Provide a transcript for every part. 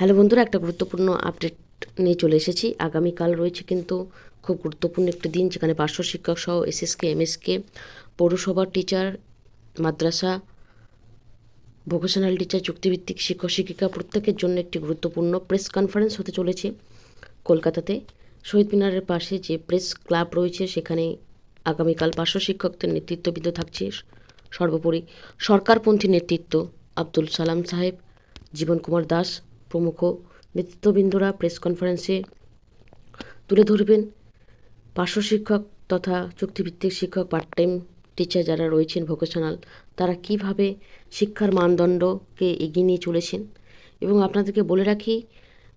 Hello বন্ধুরা, একটা গুরুত্বপূর্ণ আপডেট নিয়ে চলে এসেছি। আগামীকাল রয়েছে কিন্তু খুব গুরুত্বপূর্ণ একটি দিন, যেখানে পার্শ্ব শিক্ষক সহ এসএসকে এমএসকে পৌরসভার টিচার মাদ্রাসা ভোকেশনাল টিচার চুক্তিভিত্তিক শিক্ষক, শিক্ষিকা প্রত্যেকের জন্য একটি গুরুত্বপূর্ণ প্রেস কনফারেন্স হতে চলেছে কলকাতাতে। শহীদ মিনারের পাশে যে প্রেস ক্লাব রয়েছে, সেখানে আগামীকাল পার্শ্ব শিক্ষকদের নেতৃত্ববিন্দ থাকছে। সর্বোপরি সরকারপন্থী নেতৃত্ব আব্দুল সালাম সাহেব জীবন কুমার দাস প্রমুখ নেতৃত্ববৃন্দরা প্রেস কনফারেন্সে তুলে ধরবেন। পার্শ্ব শিক্ষক তথা চুক্তিভিত্তিক শিক্ষক পার্ট টাইম টিচার যারা রয়েছেন ভোকেশনাল তারা কীভাবে শিক্ষার মানদণ্ডকে এগিয়ে নিয়ে চলেছেন? এবং আপনাদেরকে বলে রাখি,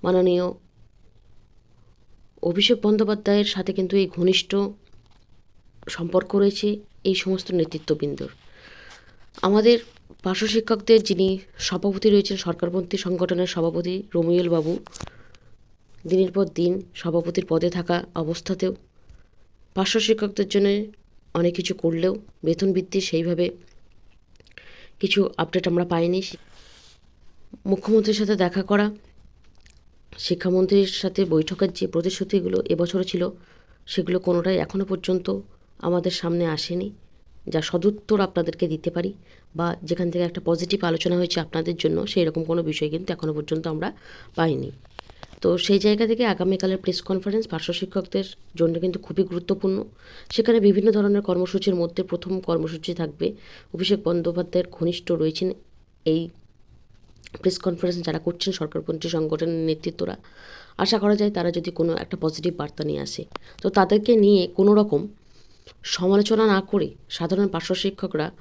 মাননীয় অভিষেক বন্দ্যোপাধ্যায়ের সাথে কিন্তু এই ঘনিষ্ঠ সম্পর্ক রয়েছে এই সমস্ত নেতৃত্ববৃন্দর। আমাদের পার্শ্ব শিক্ষকদের যিনি সভাপতি রয়েছেন, সরকারপন্থী সংগঠনের সভাপতি রমিউল বাবু, দিনের পর দিন সভাপতির পদে থাকা অবস্থাতেও পার্শ্ব শিক্ষকদের জন্য অনেক কিছু করলেও বেতন বৃদ্ধি সেইভাবে কিছু আপডেট আমরা পাইনি। মুখ্যমন্ত্রীর সাথে দেখা করা, শিক্ষামন্ত্রীর সাথে বৈঠকের যে প্রতিশ্রুতিগুলো এবছরও ছিল, সেগুলো কোনোটাই এখনও পর্যন্ত আমাদের সামনে আসেনি। যা সদুত্তর আপনাদেরকে দিতে পারি বা যেখান থেকে একটা পজিটিভ আলোচনা হয়েছে আপনাদের জন্য সেই রকম কোনো বিষয় কিন্তু এখনও পর্যন্ত আমরা পাইনি। তো সেই জায়গা থেকে আগামীকালের প্রেস কনফারেন্স পার্শ্ব শিক্ষকদের জন্য কিন্তু খুবই গুরুত্বপূর্ণ। সেখানে বিভিন্ন ধরনের কর্মসূচির মধ্যে প্রথম কর্মসূচি থাকবে। অভিষেক বন্দ্যোপাধ্যায়ের ঘনিষ্ঠ রয়েছেন এই প্রেস কনফারেন্স যারা করছেন সরকারপন্থী সংগঠনের নেতৃত্বরা। আশা করা যায় তারা যদি কোনো একটা পজিটিভ বার্তা নিয়ে আসে। তো তাদেরকে নিয়ে কোনো রকম সমালোচনা না করে সাধারণ পার্শ্ব শিক্ষকরা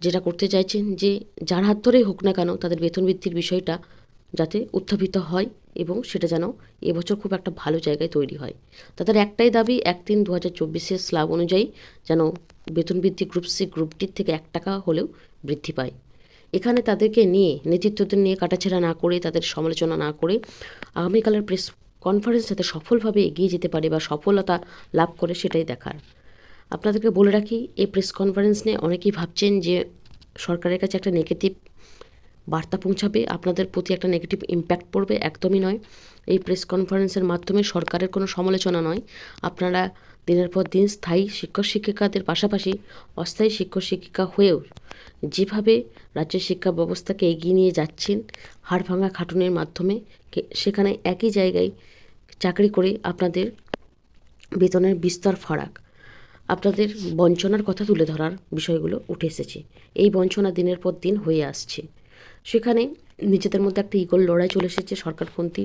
যেটা করতে চাইছেন যে, যার হাত ধরেই হোক না কেন তাদের বেতন বৃদ্ধির বিষয়টা যাতে উত্থাপিত হয় এবং সেটা যেন এবছর খুব একটা ভালো জায়গায় তৈরি হয়। তাদের একটাই দাবি এক তিন দু হাজার চব্বিশের স্ল্যাব অনুযায়ী যেন বেতন বৃদ্ধি গ্রুপ সি গ্রুপটির থেকে এক টাকা হলেও বৃদ্ধি পায়। এখানে তাদেরকে নিয়ে, নেতৃত্বদের নিয়ে কাটাছেড়া না করে, তাদের সমালোচনা না করে আগামীকালের প্রেস কনফারেন্স যাতে সফলভাবে এগিয়ে যেতে পারে বা সফলতা লাভ করে সেটাই দেখার। আপনাদেরকে বলে রাখি, এই প্রেস কনফারেন্স নিয়ে অনেকেই ভাবছেন যে সরকারের কাছে একটা নেগেটিভ বার্তা পৌঁছাবে, আপনাদের প্রতি একটা নেগেটিভ ইম্প্যাক্ট পড়বে, একদমই নয়। এই প্রেস কনফারেন্সের মাধ্যমে সরকারের কোনো সমালোচনা নয়। আপনারা দিনের পর দিন স্থায়ী শিক্ষক শিক্ষিকাদের পাশাপাশি অস্থায়ী শিক্ষক শিক্ষিকা হয়েও যেভাবে রাজ্যের শিক্ষা ব্যবস্থাকে এগিয়ে নিয়ে যাচ্ছেন, হাড় ভাঙা খাটুনের মাধ্যমে সেখানে একই জায়গায় চাকরি করে আপনাদের বেতনের বিস্তর ফারাক। আপনাদের বঞ্চনার কথা তুলে ধরার বিষয়গুলো উঠে এসেছে। এই বঞ্চনা দিনের পর দিন হয়ে আসছে। সেখানে নিজেদের মধ্যে একটা ইগল লড়াই চলে এসেছে। সরকারপন্থী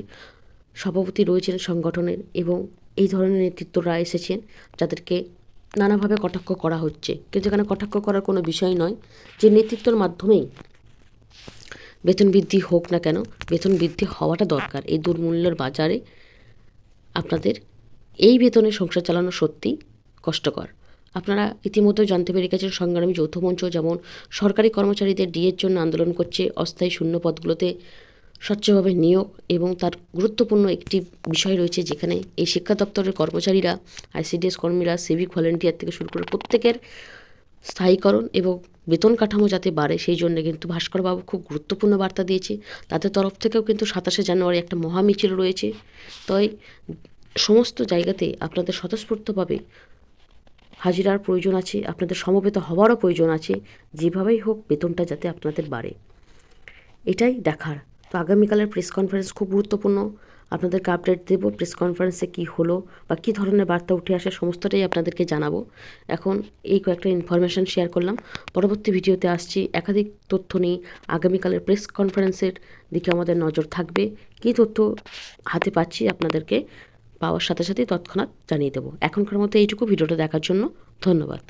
সভাপতি রয়েছেন সংগঠনের এবং এই ধরনের নেতৃত্বরা এসেছেন যাদেরকে নানাভাবে কটাক্ষ করা হচ্ছে। কিন্তু এখানে কটাক্ষ করার কোনো বিষয় নয় যে নেতৃত্বর মাধ্যমেই বেতন বৃদ্ধি হোক না কেন, বেতন বৃদ্ধি হওয়াটা দরকার। এই দুর্মূল্যের বাজারে আপনাদের এই বেতনে সংসার চালানো সত্যি কষ্টকর। আপনারা ইতিমধ্যে জানতে পেরে গেছেন সংগ্রামী যৌথ মঞ্চ যেমন সরকারি কর্মচারীদের ডিএর জন্য আন্দোলন করছে অস্থায়ী শূন্য পদগুলোতে স্বচ্ছভাবে নিয়োগ এবং তার গুরুত্বপূর্ণ একটি বিষয় রয়েছে যেখানে এই শিক্ষা দপ্তরের কর্মচারীরা, আইসিডিএস কর্মীরা, সিভিক ভলেন্টিয়ার থেকে শুরু করে প্রত্যেকের স্থায়ীকরণ এবং বেতন কাঠামো যাতে বাড়ে সেই জন্য কিন্তু ভাস্করবাবু খুব গুরুত্বপূর্ণ বার্তা দিয়েছে। তাদের তরফ থেকেও কিন্তু সাতাশে জানুয়ারি একটা মহামিছিল রয়েছে। তাই সমস্ত জায়গাতে আপনাদের স্বতঃস্ফূর্তভাবে হাজিরার প্রয়োজন আছে, আপনাদের সমবেত হওয়ারও প্রয়োজন আছে, যেভাবেই হোক বেতনটা যাতে আপনাদের বাড়ে। এটাই দেখার। তো আগামীকালের প্রেস কনফারেন্স খুব গুরুত্বপূর্ণ। আপনাদেরকে আপডেট দেবো প্রেস কনফারেন্সে কী হলো বা কী ধরনের বার্তা উঠে আসে, সমস্তটাই আপনাদেরকে জানাব। এখন এই কয়েকটা ইনফরমেশান শেয়ার করলাম। পরবর্তী ভিডিওতে আসছি। একাধিক তথ্য নিয়ে আগামীকালের প্রেস কনফারেন্সের দিকে আমাদের নজর থাকবে। কী তথ্য হাতে পাচ্ছি আপনাদেরকে পাওয়ার সাথে সাথেই তৎক্ষণাৎ জানিয়ে দেবো। এখনকার মতো এইটুকু ভিডিওটা দেখার জন্য ধন্যবাদ।